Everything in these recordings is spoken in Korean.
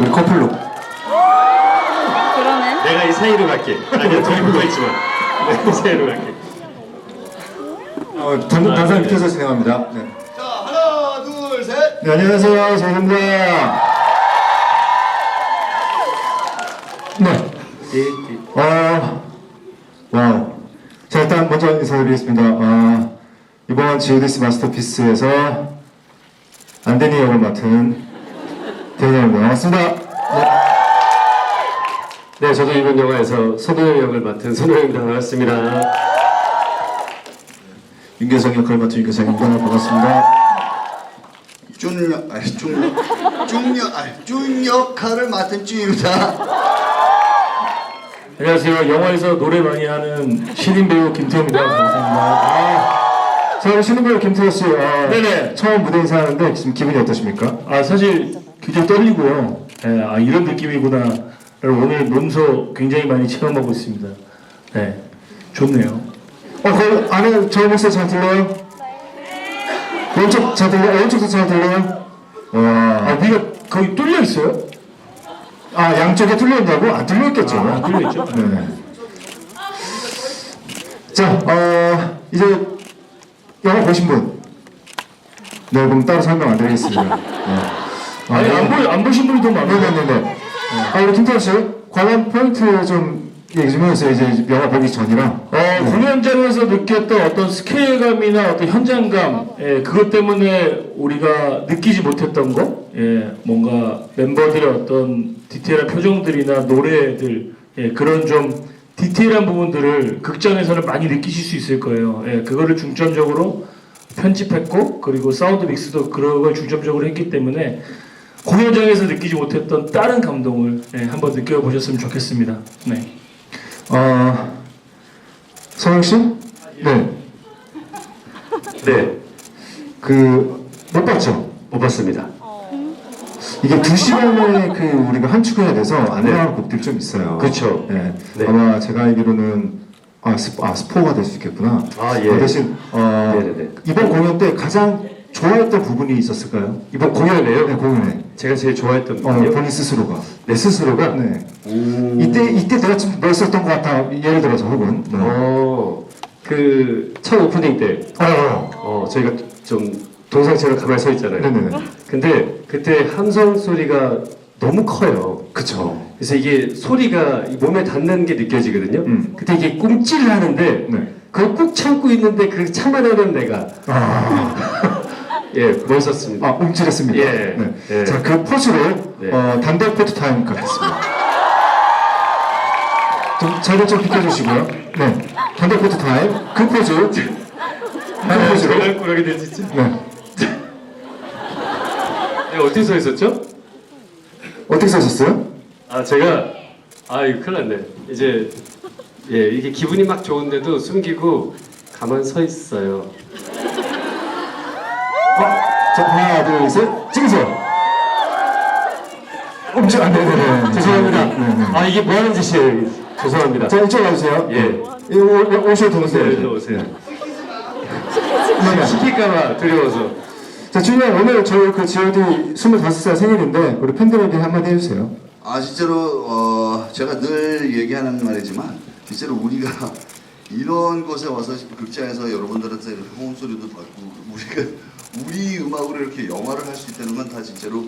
우리 커플로. 그러네. 내가 이 사이로 갈게. 아니야 둘이 붙어 있지만. 내가 이 사이로 갈게. 어, 단, 단상 밑에서 진행합니다. 네. 자 하나 둘 셋. 네, 안녕하세요. 저입니다 네. 어, 와우. 자, 일단 먼저 인사드리겠습니다. 어, 이번 GODS 마스터피스에서 안데니 역을 맡은 대현입니다. 반갑습니다. 네, 저도 이번 영화에서 손호영 역을 맡은 손호영입니다. 반갑습니다. 윤계성 역을 맡은 윤계성입니다. 반갑습니다. 준역 아니 준역 준역 아니 준 역할을 맡은 쭈입니다. 안녕하세요. 영화에서 노래 많이 하는 신인 배우 김태호입니다. 감사합니다. 아, 자, 우리 신인 배우 김태호 씨. 어, 네네. 처음 무대 인사하는데 지금 기분이 어떠십니까? 아 사실 굉장히 떨리고요. 예, 아 이런 느낌이구나를 오늘 몸소 굉장히 많이 체험하고 있습니다. 네, 좋네요. 어, 그 안에 저 목소리 잘 들려요? 왼쪽 잘 들려요? 왼쪽도 잘 들려요? 와. 아 위가 거의 뚫려 있어요? 아, 양쪽에 뚫려 있냐고? 안 뚫려 있겠죠. 아, 뚫려 있죠. 네. 자, 어, 이제 영화 보신 분. 네, 그럼 따로 설명 안 드리겠습니다. 네. 아, 아니 네. 안, 보, 안 보신 분이 더 많아요. 네네네네. 아, 우리 김태현 씨, 관람 포인트 좀 얘기 좀 해주세요. 이제 영화 보기 전이라. 어, 공연장에서 느꼈던 어떤 스케일감이나 어떤 현장감, 예, 그것 때문에 우리가 느끼지 못했던 거, 예, 뭔가 멤버들의 어떤 디테일한 표정들이나 노래들, 예, 그런 좀 디테일한 부분들을 극장에서는 많이 느끼실 수 있을 거예요. 예, 그거를 중점적으로 편집했고, 그리고 사운드 믹스도 그런 걸 중점적으로 했기 때문에 공연장에서 느끼지 못했던 다른 감동을 예, 한번 느껴보셨으면 좋겠습니다. 네. 어, 성영 씨? 네. 네, 그, 못 봤죠? 못 봤습니다. 이게 두 시간에 그 우리가 한축해야 돼서 안 네. 나올 곡들이 좀 있어요. 그쵸. 네. 네. 아마 제가 알기로는 아, 스포, 아 스포가 될 수 있겠구나. 아, 예. 어, 대신 어, 네네네. 이번 공연 때 가장 좋아했던 부분이 있었을까요? 이번 공연에요? 네, 공연에. 제가 제일 좋아했던 어, 분이요. 본인 스스로가. 내 스스로가 네. 음. 이때 이때 내가 좀 멋있었던 것 같아. 예를 들어서 혹은. 네. 어, 그, 첫 오프닝 때, 어. 어, 저희가 좀 동상처럼 가만히 서 있잖아요. 네네네. 근데 그때 함성 소리가 너무 커요. 그쵸. 그래서 이게 소리가 이 몸에 닿는 게 느껴지거든요. 음. 그때 이게 꿈찔을 하는데, 네. 그걸 꾹 참고 있는데 그 참아내는 내가, 아, 예, 멋있었습니다. 아 움찔했습니다. 예. 네. 예. 자, 그 포즈로 네. 어, 단독 포토 타임 갖겠습니다. 좀 자료 좀 비켜주시고요. 네. 단독 포토 타임. 그 포즈. 그 포즈로. 꾸러기 될 진짜. 네. 네, 어떻게 서 있었죠? 어떻게 사셨어요? 아, 제가, 아, 이거 큰일 났네. 이제, 예, 이게 기분이 막 좋은데도 숨기고 가만 서 있어요. 자, 하나, 둘, 셋. 찍으세요. 움찔 안 되네. 죄송합니다. 네, 네. 아, 이게 뭐 하는 짓이에요? 죄송합니다. 자, 이쪽 와주세요. 예. 이 오- 오셔도 되세요. 네, 일로 오세요. 네. 시킬까봐 두려워서. 자, 준영 오늘 저희 그 G.O.D 25살 생일인데 우리 팬들에게 한마디 해주세요. 아 진짜로 어, 제가 늘 얘기하는 말이지만 진짜로 우리가 이런 곳에 와서 극장에서 여러분들한테 호응 소리도 받고 우리가 우리 음악으로 이렇게 영화를 할 수 있다는 건 다 진짜로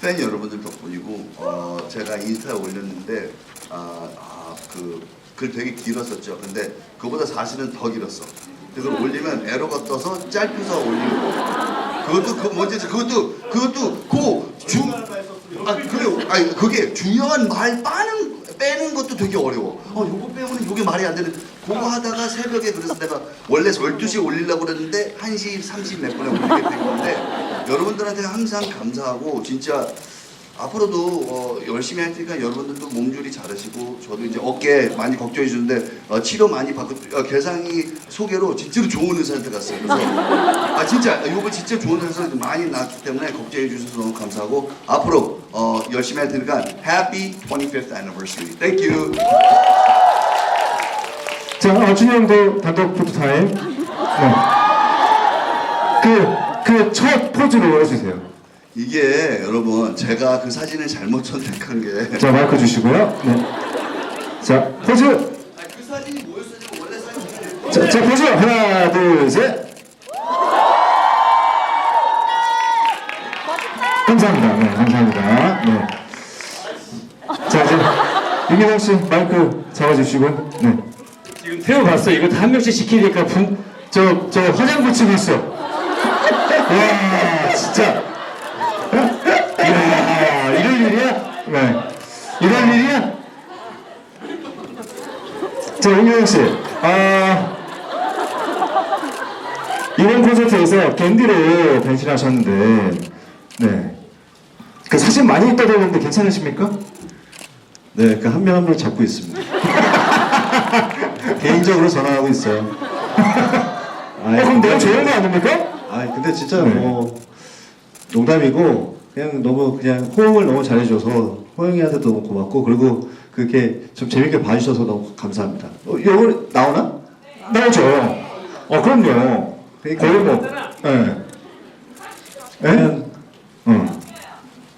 팬 여러분들 덕분이고 어, 제가 인스타에 올렸는데 아, 아, 그, 글 되게 길었었죠. 근데 그보다 사실은 더 길었어. 그걸 올리면 에러가 떠서 짧혀서 올리고 그것도 그 뭔지 그것도 그것도 그중 아 그래요. 아니 그게 중요한 말 빠는 빼는 것도 되게 어려워. 어 요거 빼고는 요게 말이 안 되는. 그거 하다가 새벽에 그래서 내가 원래 12시에 올리려고 그랬는데 1시 30 몇 분에 올리게 된 건데 여러분들한테 항상 감사하고 진짜 앞으로도 어, 열심히 할 테니까 여러분들도 몸조리 잘하시고 저도 이제 어깨 많이 걱정해 주는데 어, 치료 많이 받고 어, 개상이 소개로 진짜로 좋은 의사한테 갔어요. 그래서 아 진짜 이거 진짜 좋은 의사 많이 나왔기 때문에 걱정해 주셔서 너무 감사하고 앞으로 어, 열심히 할 테니까 Happy 25th Anniversary. Thank you. 자, 어, 준영도 단독 포토 타임. 네. 그, 그 첫 포즈로 해주세요. 이게 여러분 제가 그 사진을 잘못 선택한 게. 자 마이크 주시고요. 네. 자 포즈. 그 사진이 뭐였어요? 원래 사진이. 자, 자 포즈 하나 둘 셋. 감사합니다. 네 감사합니다. 네. 자 이제 윤기상 씨 마이크 잡아주시고 네. 태워봤어. 이거 다한 명씩 시키니까 분, 저, 저 화장 고치고 있어. 와, 진짜. 이야, 이럴 일이야? 네. 이럴 일이야? 자, 윤경 씨. 아, 이번 콘서트에서 겐디로 변신하셨는데, 네. 그 사진 많이 떠돌는데 괜찮으십니까? 네, 그 한 명 한 명 잡고 있습니다. 개인적으로 전화하고 있어요. 어, 그럼 좋은 거 아닙니까? 아, 근데 진짜 네. 뭐 농담이고 그냥 너무 그냥 호응을 너무 잘해줘서 호영이한테도 너무 고맙고 그리고 그렇게 좀 재밌게 봐주셔서 너무 감사합니다. 어, 이거 나오나? 나오죠. 어, 그럼요. 그러니까. 거의 뭐, 예. 예? 그냥 응.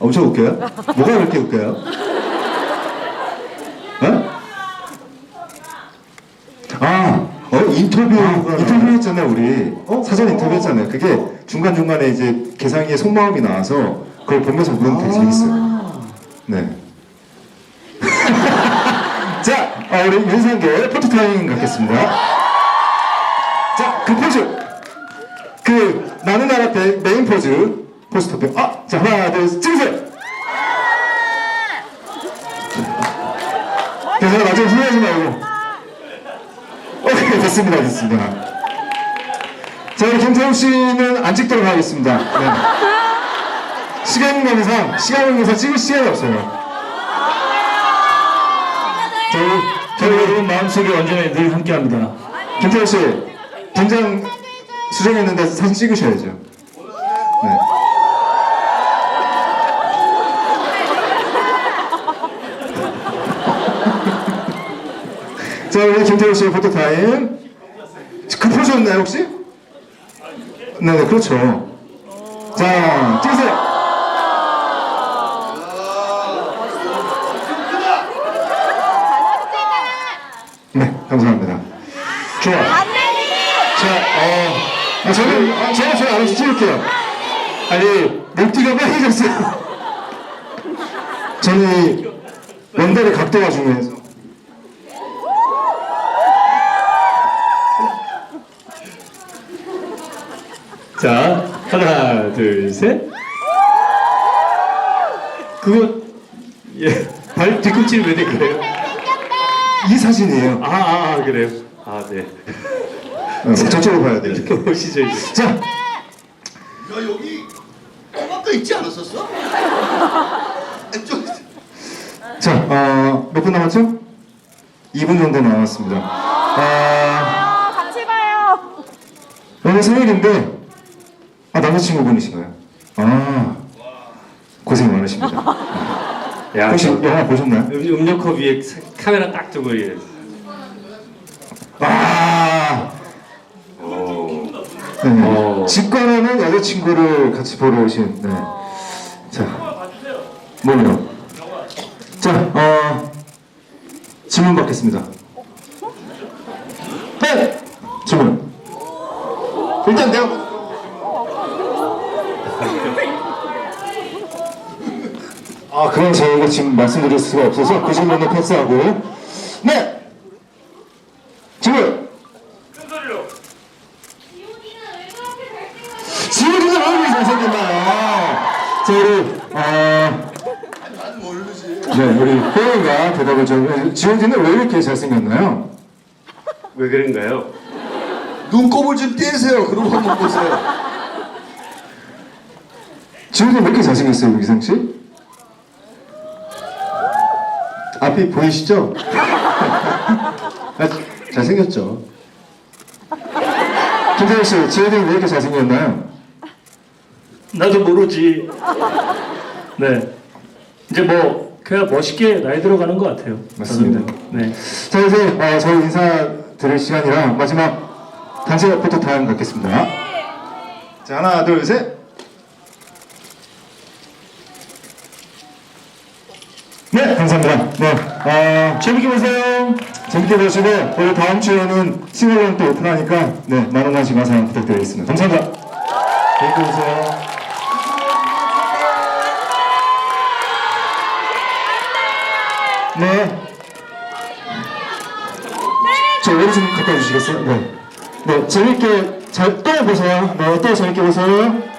엄청 웃겨요? 뭐가 그렇게 웃겨요? 어? 아, 어 아, 인터뷰 했잖아요, 우리. 어? 사전 인터뷰 했잖아요. 그게 중간중간에 이제 개상이의 속마음이 나와서 그걸 보면서 보면 되게 재밌어요. 네. 자, 아, 우리 윤상계 포토타임 갖겠습니다. 자, 그 포즈. 그, 나는 나라 때 메인 포즈. 포스터 배. 아, 자, 하나, 둘, 셋, 찍으세요. 그래서 나중에 후회하지 말고. 오케이, 됐습니다, 됐습니다. 자, 우리 김태우 씨는 안 찍도록 하겠습니다. 네. 시간 관계상, 시간 관계상 찍을 시간이 없어요. 저희, 저희 여러분 마음속에 언제나 늘 함께 합니다. 김태우 씨, 분장 수정했는데 사진 찍으셔야죠. 네. 자, 우리 김태우 씨의 포토타임. 그 포즈였나요, 혹시? 네, 네, 그렇죠. 자, 찍으세요. 네, 감사합니다. 좋아. 자, 어, 아, 저는, 아, 제가 제가 알아서 찍을게요. 아니, 목뒤가 빨개졌어요. 저는 이 원달의 각도가 중요해서. 자, 하나, 둘, 셋. 그거, 예, 발 뒤꿈치는 왜돼 그래요? 이 사진이에요. 아, 아, 아, 그래요? 아, 네. 어, 저쪽으로 봐야 돼요. 오시죠, 이제. 자, 야 여기 꼬마가 있지 않았었어? 좀- 자, 어, 몇 분 남았죠? 2분 정도 남았습니다. 아, 아, 같이 봐요. 오늘 생일인데, 아, 남자친구분이신가요? 아, 고생 많으십니다. 야, 혹시 저- 영화 보셨나요? 음, 음료컵 위에 사- 카메라 딱 두고 이래. 아, 오. 네. 어. 직관하는 여자친구를 같이 보러 오신, 네. 자, 뭐요? 자, 어, 질문 받겠습니다. 네! 질문. 일단 내가. 아, 그건 저희가 지금 말씀드릴 수가 없어서 그 질문은 패스하고. 네! 질문! 지훈이가 왜 이렇게 잘생겼나요? 자, 우리, 어, 난 모르지. 네, 우리 호영이가 대답을 좀, 지훈이는 왜 이렇게 잘생겼나요? 왜 그런가요? 눈곱을 좀 떼세요. 그러고 한번 보세요. 지훈이 왜 이렇게 잘생겼어요, 유기상 씨? 앞이 보이시죠? 아, 잘생겼죠? 김태현 씨, 지혜들이 왜 이렇게 잘생겼나요? 나도 모르지. 네. 이제 뭐, 그냥 멋있게 나이 들어가는 것 같아요. 맞습니다. 네. 자, 이제 어, 저희 인사드릴 시간이라 마지막 단체 포토 타임 갖겠습니다. 자, 하나, 둘, 셋. 네, 감사합니다. 네, 아, 재밌게 보세요. 재밌게 보시고, 우리 다음 주에는 싱글롱 또 오픈하니까, 네, 많은 관심 가상 부탁드리겠습니다. 감사합니다. 재밌게 보세요. 네. 저좀 갖다 주시겠어요? 네. 네, 재밌게 잘 또 보세요. 네, 또 재밌게 보세요.